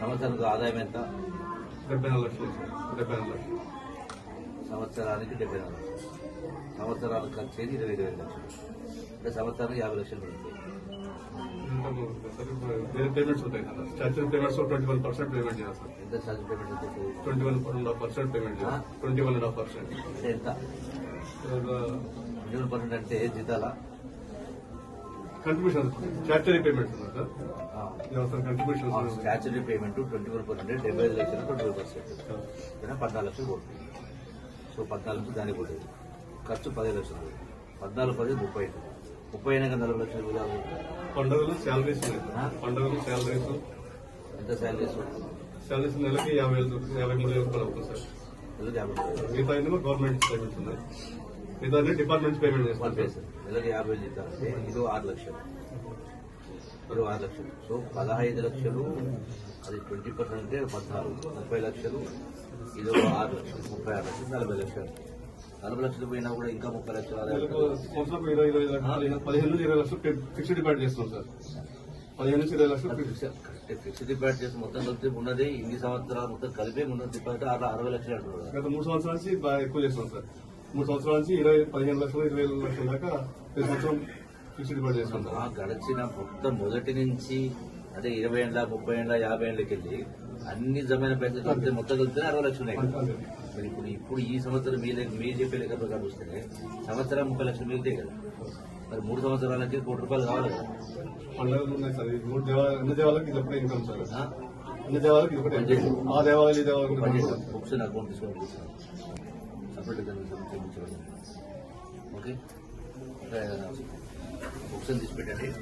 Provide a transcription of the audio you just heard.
సంవత్సరానికి ఆదాయం ఎంత? డెబ్బై నాలుగు లక్షలు డెబ్బై నాలుగు లక్షలు. సంవత్సరానికి డెబ్బై నాలుగు లక్షలు. సంవత్సరానికి ఖర్చు అయ్యేది ఇరవై ఇరవై లక్షలు. అంటే సంవత్సరానికి యాభై లక్షలు పడుతుంది. పేమెంట్స్ ఉంటాయి కదా. Payments twenty one percent payment చేయాలి సార్. ఎంత payment? Twenty one and half percent payment చేయాలి. Twenty one and half percent. అంటే ఎంత? ట్వంటీ పర్సెంట్ అంటే జీతాల? Contribution statutory payments sir. Statutory payment twenty one percent డెబ్బై ఐదు లక్షలు ట్వంటీ వన్ పర్సెంట్ పద్నాలుగు లక్షలు పోతుంది సో పద్నాలుగు లక్షలు దానికి పోతుంది ఖర్చు పదిహేను లక్షలు పద్నాలుగు పది ముప్పై ఐదు. ముప్పై అయినాక నలభై లక్షలు విధాలు పండుగలు శాలరీస్ పండుగలు శాలరీస్ ఎంత శాలరీస్ శాలరీస్ నెలకి యాభై యాభై మూడు వేలు రూపాయలు అవుతుంది సార్. మిగతా గవర్నమెంట్ పేమెంట్స్ ఉన్నాయి. మిగతా అన్ని డిపార్ట్మెంట్స్ పేమెంట్ సార్. నెలకి యాభై జీతాలు ఇది ఆరు లక్షలు. ఇది ఆరు లక్షలు సో పదహైదు లక్షలు అది ట్వంటీ పర్సెంట్ అంటే పద్నాలుగు ముప్పై లక్షలు ఇది ఒక ఆరు లక్షలు ముప్పై ఆరు లక్షలు నలభై లక్షలు. నలభై లక్షలు పోయినా కూడా ఇంకా ముప్పై లక్షలు ఇరవై ఇరవై పదిహేను ఇరవై లక్షలు ఫిక్స్డ్ డిపాజిట్ చేస్తున్నాం సార్. పదిహేను నుంచి ఇరవై లక్షలు. ఫిక్స్డ్ డిపాజిట్ చేసి మొత్తం కలిపి ఉన్నది ఇన్ని సంవత్సరాలు మొత్తం కలిపి ఉన్న డిపాజిట్ అరవై అరవై లక్షలు అంటున్నారు గత మూడు సంవత్సరాల నుంచి బాగా ఎక్కువ చేస్తున్నాం సార్. మూడు సంవత్సరాల నుంచి ఇరవై పదిహేను లక్షలు ఇరవై లక్షల దాకా ప్రతి సంవత్సరం ఫిక్స్డ్ ఆ గడిచిన మొత్తం మొదటి నుంచి అంటే ఇరవై ఏళ్ళ ముప్పై ఏళ్ళ యాభై ఏళ్ళకి వెళ్ళి అన్ని జమైన పైసలు కలిపితే మొత్తం కలిపితే అరవై లక్షలు ఉన్నాయి. మరి ఇప్పుడు ఇప్పుడు ఈ సంవత్సరం మీ మీరు చెప్పే లెక్క ప్రకారం వస్తే సంవత్సరం ముప్పై లక్షలు మిగులుతాయి కదా. మరి మూడు సంవత్సరాలకి కోటి రూపాయలు కావాలి కదా. పండుగలు ఉన్నాయి సార్. ఈ మూడు దేవాలయాలు అన్ని దేవాలయాలకు ఇది ఒకటే ఇన్కమ్ సార్. ఆ? అన్ని దేవాలయాలకు ఇది ఒకటే income. ఆ దేవాలయాలు ఈ దేవాలయాలు పని income. చేస్తాం బుక్స్ అకౌంట్ కూర్చున్నాం separate okay? Option this better है